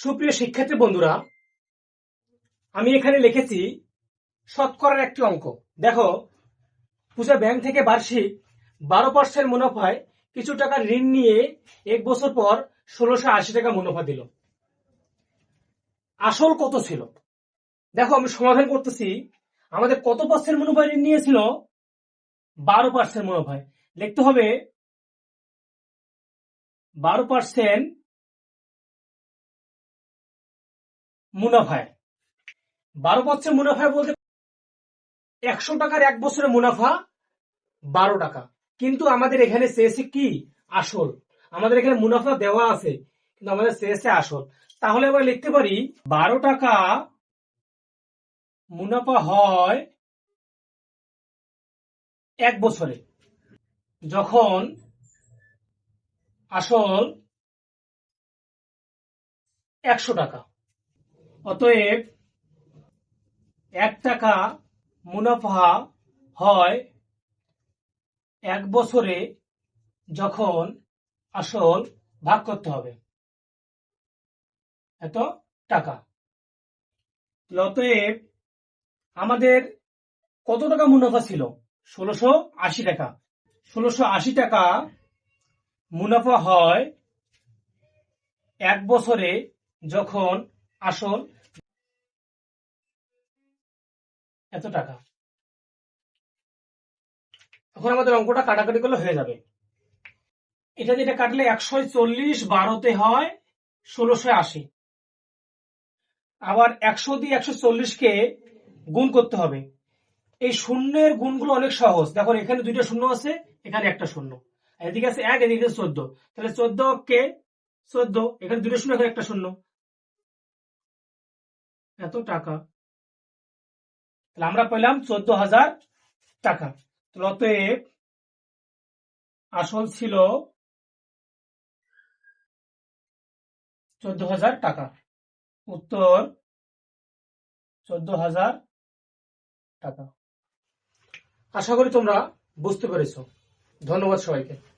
সুপ্রিয় শিক্ষার্থী বন্ধুরা, আমি এখানে লিখেছি শতকরার একটি অঙ্ক। দেখো, পূজা ব্যাংক থেকে বার্ষিক বারো পার্সেন্ট মুনাফায় কিছু টাকা ঋণ নিয়ে এক বছর পর ষোলোশো আশি টাকা মুনাফা দিল। আসল কত ছিল? দেখো, আমি সমাধান করতেছি। আমাদের কত পার্সেন্ট মুনাফা ঋণ নিয়েছিল? বারো পার্সেন্ট মুনাফায়। লিখতে হবে, বারো পার্সেন্ট মুনাফায়। বারো পার্সেন্ট মুনাফায় বলতে একশো টাকার এক বছরে মুনাফা বারো টাকা। কিন্তু আমাদের এখানে চেয়েছে কি? আসল। আমাদের এখানে মুনাফা দেওয়া আছে, কিন্তু আমাদের চেয়েছে আসল। তাহলে আমরা লিখতে পারি, বারো টাকা মুনাফা হয় এক বছরে। যখন আসল একশো টাকা। অতএব এক টাকা মুনাফা হয় এক বছরে যখন আসল ভাগ করতে হবে। এত টাকা। অতএব আমাদের কত টাকা মুনাফা ছিল? ষোলোশো আশি টাকা। ষোলোশো আশি টাকা মুনাফা হয় এক বছরে যখন আসল এত টাকা। এখন আমাদের অঙ্কটা কাটাকাটি করলে হয়ে যাবে। এটা যেটা কাটলে একশো চল্লিশ বারোতে হয় ষোলোশো আশি। আবার একশো দিয়ে একশো চল্লিশকে গুণ করতে হবে। এই শূন্যের গুণগুলো অনেক সহজ। দেখো এখানে দুইটা শূন্য আছে, এখানে একটা শূন্য। এদিকে আছে এক, এদিকে চোদ্দ। তাহলে চোদ্দ কে চোদ্দ, এখানে দুটো শূন্য, এখানে একটা শূন্য। এত টাকা? তাহলে আমরা পেলাম চোদ্দ হাজার টাকা অতএব আসল ছিল চোদ্দ হাজার টাকা। উত্তর চোদ্দ হাজার টাকা। আশা করি তোমরা বুঝতে পেরেছ। ধন্যবাদ সবাইকে।